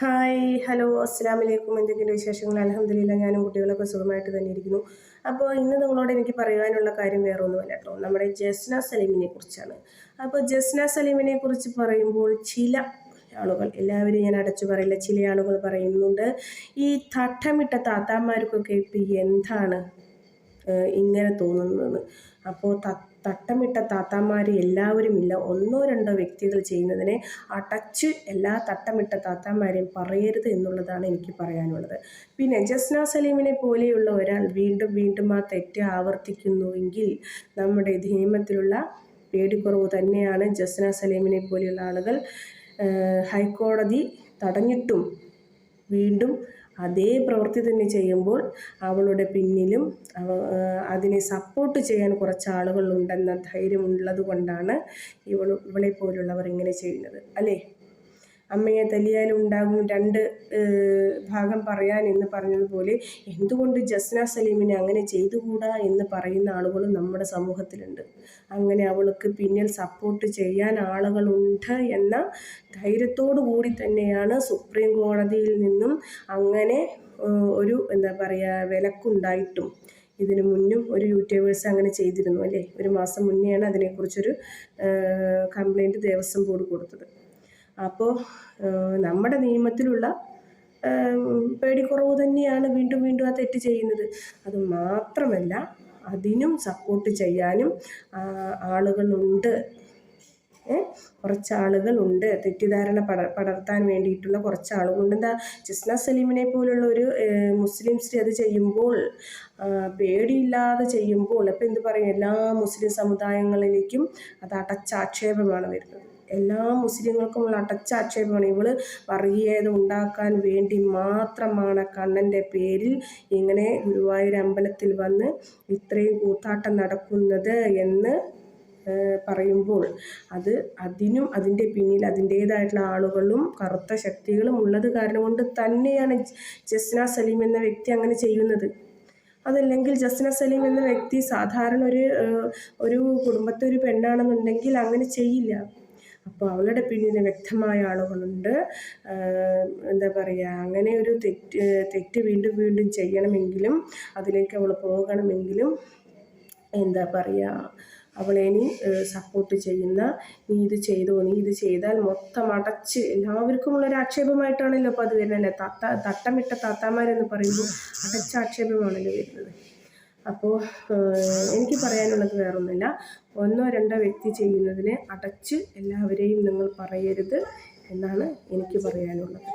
Hi hello അസ്സാം വലൈക്കും എന്തൊക്കെയുണ്ട് വിശേഷങ്ങൾ? അലഹമില്ല ഞാനും കുട്ടികളൊക്കെ സുഖമായിട്ട് തന്നെ ഇരിക്കുന്നു. അപ്പോൾ ഇന്ന് നിങ്ങളോട് എനിക്ക് പറയാനുള്ള കാര്യം വേറെ ഒന്നുമല്ല കേട്ടോ. നമ്മുടെ ജസ്ന സലീമിനെ കുറിച്ചാണ്. അപ്പോൾ ജസ്ന സലീമിനെ കുറിച്ച് പറയുമ്പോൾ ചില ആളുകൾ എല്ലാവരും ഞാൻ അടച്ചു പറയില്ല ചില ആളുകൾ പറയുന്നുണ്ട് ഈ തട്ടമിട്ട താത്താമാർക്കൊക്കെ ഇപ്പം എന്താണ് ഇങ്ങനെ തോന്നുന്നത് അപ്പോൾ തട്ടമിട്ട താത്താമാർ എല്ലാവരും ഇല്ല ഒന്നോ രണ്ടോ വ്യക്തികൾ ചെയ്യുന്നതിനെ അടച്ച് എല്ലാ തട്ടമിട്ട താത്താമാരെയും പറയരുത് എന്നുള്ളതാണ് എനിക്ക് പറയാനുള്ളത്. പിന്നെ ജസ്ന സലീമിനെ പോലെയുള്ള ഒരാൾ വീണ്ടും വീണ്ടും ആ തെറ്റ് ആവർത്തിക്കുന്നുവെങ്കിൽ നമ്മുടെ നിയമത്തിലുള്ള പേടിക്കുറവ് തന്നെയാണ് ജസ്ന സലീമിനെ പോലെയുള്ള ആളുകൾ ഹൈക്കോടതി തടഞ്ഞിട്ടും വീണ്ടും അതേ പ്രവൃത്തി തന്നെ ചെയ്യുമ്പോൾ അവളുടെ പിന്നിലും അതിനെ സപ്പോർട്ട് ചെയ്യാൻ കുറച്ച് ആളുകളുണ്ടെന്ന ധൈര്യമുള്ളത് കൊണ്ടാണ് ഇവൾ ഇവളെ പോലുള്ളവർ ഇങ്ങനെ ചെയ്യുന്നത്. അല്ലേ? അമ്മയെ തല്ലിയാലും ഉണ്ടാകും രണ്ട് ഭാഗം പറയാൻ എന്ന് പറഞ്ഞതുപോലെ എന്തുകൊണ്ട് ജസ്ന സലീമിനെ അങ്ങനെ ചെയ്തുകൂടാ എന്ന് പറയുന്ന ആളുകൾ നമ്മുടെ സമൂഹത്തിലുണ്ട്. അങ്ങനെ അവൾക്ക് പിന്നിൽ സപ്പോർട്ട് ചെയ്യാൻ ആളുകളുണ്ട് എന്ന ധൈര്യത്തോടു കൂടി തന്നെയാണ് സുപ്രീം കോടതിയിൽ നിന്നും അങ്ങനെ ഒരു എന്താ പറയുക വിലക്കുണ്ടായിട്ടും. ഇതിനു മുന്നും ഒരു യൂട്യൂബേഴ്സ് അങ്ങനെ ചെയ്തിരുന്നു അല്ലേ? ഒരു മാസം മുന്നെയാണ് അതിനെക്കുറിച്ചൊരു കംപ്ലൈന്റ് ദേവസ്വം ബോർഡ് കൊടുത്തത്. അപ്പോൾ നമ്മുടെ നിയമത്തിലുള്ള പേടിക്കുറവ് തന്നെയാണ് വീണ്ടും വീണ്ടും ആ തെറ്റ് ചെയ്യുന്നത്. അത് മാത്രമല്ല അതിനും സപ്പോർട്ട് ചെയ്യാനും ആളുകളുണ്ട്. കുറച്ച് ആളുകളുണ്ട് തെറ്റിദ്ധാരണ പട പടർത്താൻ വേണ്ടിയിട്ടുള്ള കുറച്ച് ആളുകളുണ്ട് എന്താ ജസ്ന സലീമിനെ പോലുള്ള ഒരു മുസ്ലിം സ്ത്രീ അത് ചെയ്യുമ്പോൾ പേടിയില്ലാതെ ചെയ്യുമ്പോൾ ഇപ്പം എന്ത് പറയും? എല്ലാ മുസ്ലിം സമുദായങ്ങളിലേക്കും അത് അടച്ചാക്ഷേപമാണ് വരുന്നത്. എല്ലാ മുസ്ലിങ്ങൾക്കുമുള്ള അടച്ചാക്ഷേപമാണ്. ഇവൾ വർഗീയത ഉണ്ടാക്കാൻ വേണ്ടി മാത്രമാണ് കണ്ണന്റെ പേരിൽ ഇങ്ങനെ ഗുരുവായൂർ അമ്പലത്തിൽ വന്ന് ഇത്രയും കൂത്താട്ടം നടക്കുന്നത് എന്ന് പറയുമ്പോൾ അത് അതിനും അതിന്റെ പിന്നിൽ അതിന്റേതായിട്ടുള്ള ആളുകളും കറുത്ത ശക്തികളും ഉള്ളത് കാരണം കൊണ്ട് തന്നെയാണ് ജസ്ന സലീം എന്ന വ്യക്തി അങ്ങനെ ചെയ്യുന്നത്. അതല്ലെങ്കിൽ ജസ്ന സലീം എന്ന വ്യക്തി സാധാരണ ഒരു ഒരു കുടുംബത്തെ ഒരു പെണ്ണാണെന്നുണ്ടെങ്കിൽ അങ്ങനെ ചെയ്യില്ല. അപ്പോൾ അവളുടെ പിന്നിൽ വ്യക്തമായ ആളുകളുണ്ട്. എന്താ പറയുക അങ്ങനെ ഒരു തെറ്റ് തെറ്റ് വീണ്ടും വീണ്ടും ചെയ്യണമെങ്കിലും അതിലേക്ക് അവൾ പോകണമെങ്കിലും എന്താ പറയുക അവളെ നീ സപ്പോർട്ട് ചെയ്യുന്ന നീ ഇത് ചെയ്തോ നീ ഇത് ചെയ്താൽ മൊത്തം അടച്ച് എല്ലാവർക്കും ഉള്ളൊരു ആക്ഷേപമായിട്ടാണല്ലോ അപ്പോൾ അത് വരുന്നത് തത്ത തട്ടമിട്ട താത്താമാരെന്ന് പറയുമ്പോൾ അടച്ച ആക്ഷേപമാണല്ലോ വരുന്നത്. അപ്പോൾ എനിക്ക് പറയാനുള്ളത് വേറൊന്നുമില്ല. ഒന്നോ രണ്ടോ വ്യക്തി ചെയ്യുന്നതിനെ അടച്ച് എല്ലാവരെയും നിങ്ങൾ പറയരുത് എന്നാണ് എനിക്ക് പറയാനുള്ളത്.